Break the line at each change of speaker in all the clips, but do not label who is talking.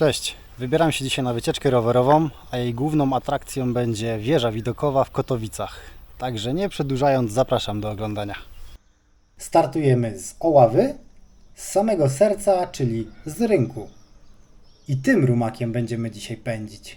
Cześć, wybieram się dzisiaj na wycieczkę rowerową, a jej główną atrakcją będzie wieża widokowa w Kotowicach. Także nie przedłużając, zapraszam do oglądania. Startujemy z Oławy, z samego serca, czyli z rynku. I tym rumakiem będziemy dzisiaj pędzić.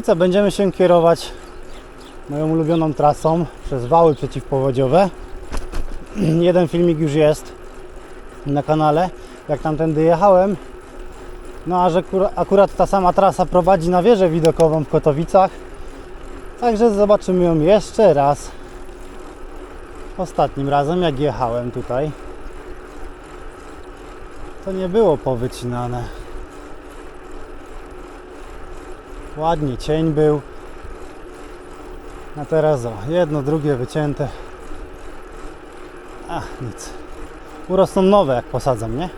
I co, będziemy się kierować moją ulubioną trasą przez wały przeciwpowodziowe. Jeden filmik już jest na kanale, jak tamtędy jechałem. No a że kur- akurat ta sama trasa prowadzi na wieżę widokową w Kotowicach. Także zobaczymy ją jeszcze raz. Ostatnim razem jak jechałem tutaj, to nie było powycinane. Ładnie cień był. A teraz o, jedno, drugie wycięte. A, nic. Urosną nowe jak posadzą, nie?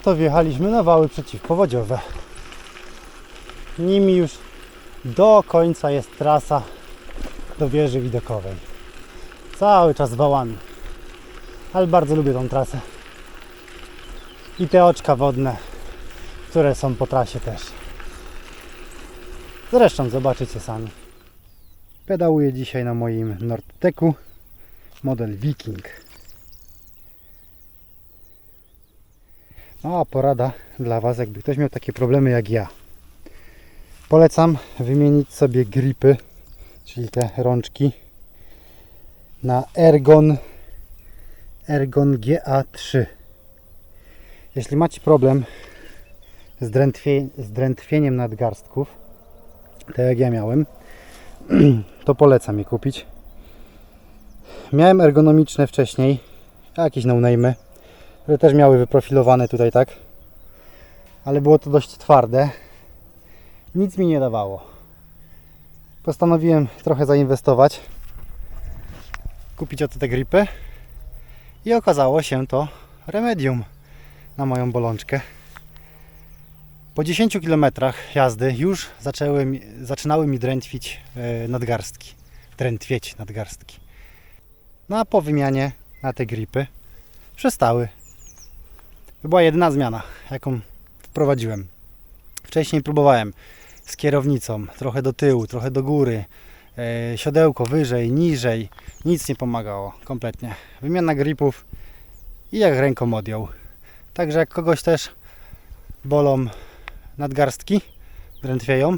I oto wjechaliśmy na wały przeciwpowodziowe. Nimi już do końca jest trasa do wieży widokowej. Cały czas wałami. Ale bardzo lubię tą trasę. I te oczka wodne, które są po trasie też. Zresztą zobaczycie sami. Pedałuję dzisiaj na moim Nordteku model Viking. Mała porada dla Was, jakby ktoś miał takie problemy jak ja. Polecam wymienić sobie gripy, czyli te rączki, na Ergon, Ergon GA3. Jeśli macie problem z, drętwie, z drętwieniem nadgarstków, tak jak ja miałem, to polecam je kupić. Miałem ergonomiczne wcześniej, jakieś no-name'y które też miały wyprofilowane tutaj tak? Ale było to dość twarde. Nic mi nie dawało. Postanowiłem trochę zainwestować kupić oto te gripy i okazało się to remedium na moją bolączkę. Po 10 km jazdy już zaczęły, zaczynały mi drętwić e, nadgarstki. Drętwieć nadgarstki. No a po wymianie na te gripy przestały to była jedyna zmiana, jaką wprowadziłem. Wcześniej próbowałem z kierownicą, trochę do tyłu, trochę do góry, e, siodełko wyżej, niżej. Nic nie pomagało, kompletnie. Wymiana gripów i jak ręką odjął. Także jak kogoś też bolą nadgarstki, drętwieją,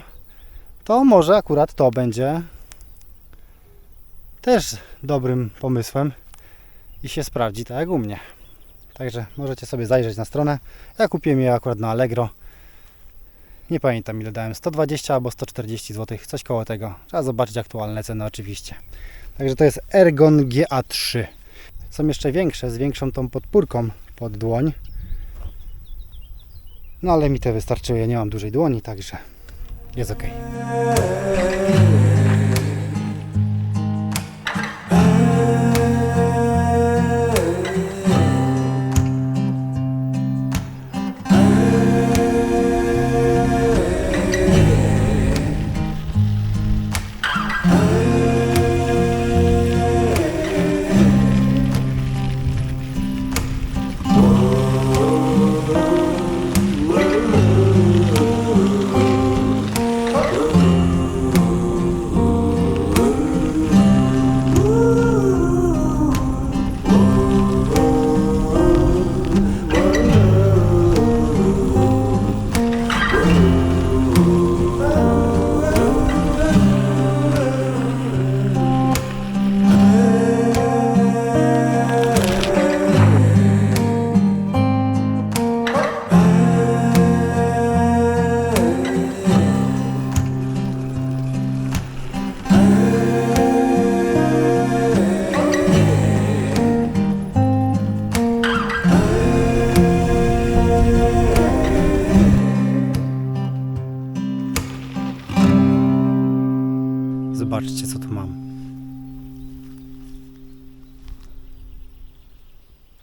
to może akurat to będzie też dobrym pomysłem i się sprawdzi tak jak u mnie. Także możecie sobie zajrzeć na stronę. Ja kupiłem je akurat na Allegro. Nie pamiętam ile dałem, 120 albo 140 zł, coś koło tego. Trzeba zobaczyć aktualne ceny oczywiście. Także to jest Ergon GA3. Są jeszcze większe, z większą tą podpórką pod dłoń. No ale mi te wystarczyły, ja nie mam dużej dłoni, także jest ok.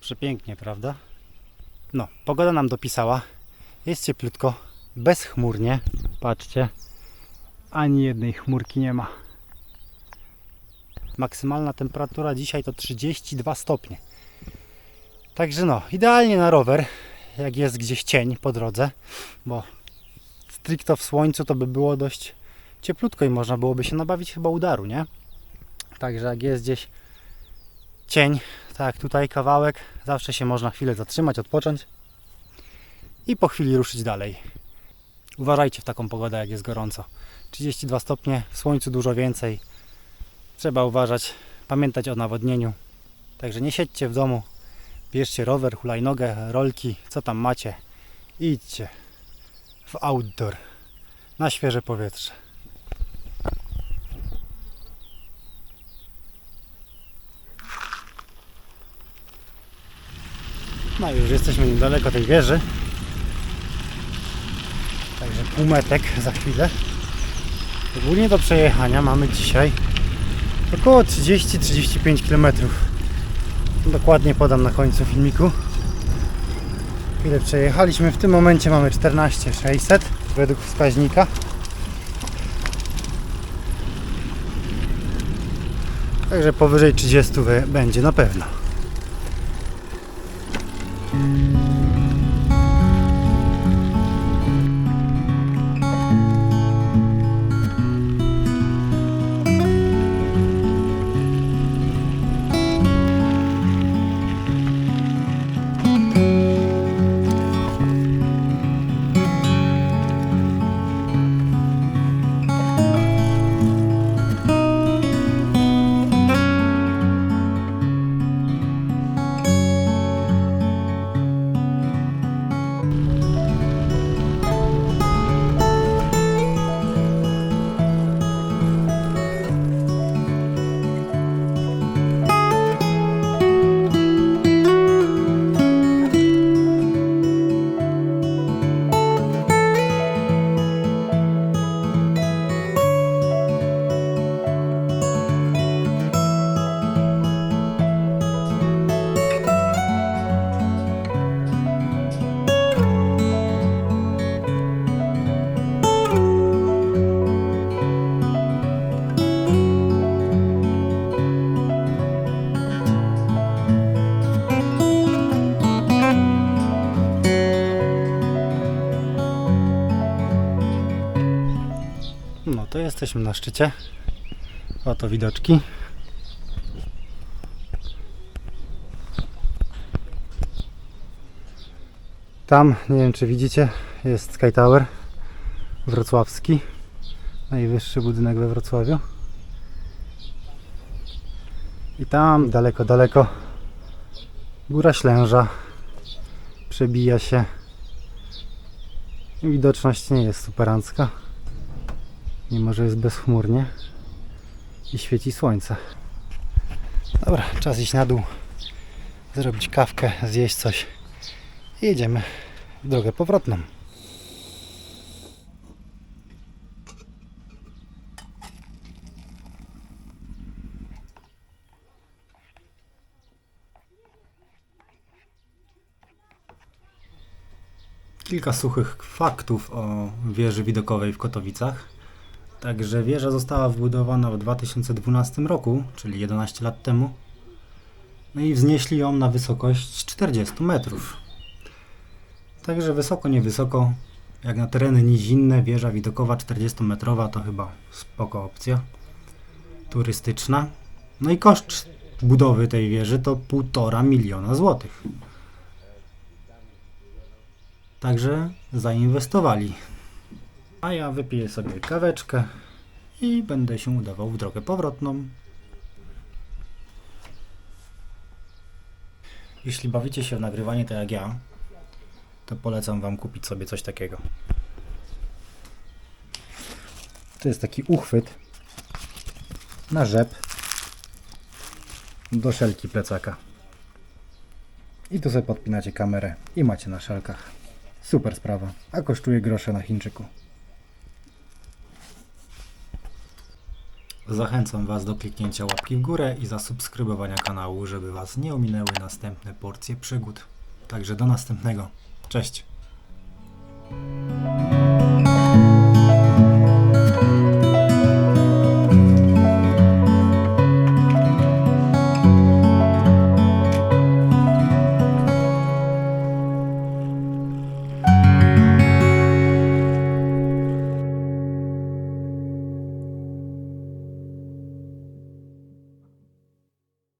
Przepięknie, prawda? No, pogoda nam dopisała. Jest cieplutko, bezchmurnie. Patrzcie, ani jednej chmurki nie ma. Maksymalna temperatura dzisiaj to 32 stopnie. Także no, idealnie na rower, jak jest gdzieś cień po drodze, bo stricto w słońcu to by było dość cieplutko i można byłoby się nabawić chyba udaru, nie? Także jak jest gdzieś cień, tak tutaj kawałek, zawsze się można chwilę zatrzymać, odpocząć i po chwili ruszyć dalej. Uważajcie w taką pogodę, jak jest gorąco. 32 stopnie, w słońcu dużo więcej. Trzeba uważać, pamiętać o nawodnieniu. Także nie siedźcie w domu, bierzcie rower, hulajnogę, rolki, co tam macie idźcie w outdoor, na świeże powietrze. No już jesteśmy niedaleko tej wieży. Także półmetek za chwilę. Ogólnie do przejechania mamy dzisiaj około 30-35 km. Dokładnie podam na końcu filmiku. Ile przejechaliśmy? W tym momencie mamy 14 600 według wskaźnika. Także powyżej 30 we- będzie na pewno. No jesteśmy na szczycie. Oto widoczki. Tam, nie wiem czy widzicie, jest Sky Tower wrocławski. Najwyższy budynek we Wrocławiu. I tam daleko, daleko Góra Ślęża przebija się. Widoczność nie jest superancka mimo że jest bezchmurnie i świeci słońce. Dobra, czas iść na dół, zrobić kawkę, zjeść coś i jedziemy w drogę powrotną. Kilka suchych faktów o wieży widokowej w Kotowicach. Także wieża została wybudowana w 2012 roku, czyli 11 lat temu. No i wznieśli ją na wysokość 40 metrów. Także wysoko, niewysoko. Jak na tereny nizinne, wieża widokowa 40-metrowa to chyba spoko opcja turystyczna. No i koszt budowy tej wieży to 1,5 miliona złotych. Także zainwestowali. A ja wypiję sobie kaweczkę i będę się udawał w drogę powrotną. Jeśli bawicie się w nagrywanie tak jak ja, to polecam Wam kupić sobie coś takiego. To jest taki uchwyt na rzep do szelki plecaka. I tu sobie podpinacie kamerę i macie na szelkach. Super sprawa, a kosztuje grosze na Chińczyku.
Zachęcam Was do kliknięcia łapki w górę i zasubskrybowania kanału, żeby Was nie ominęły następne porcje przygód. Także do następnego. Cześć!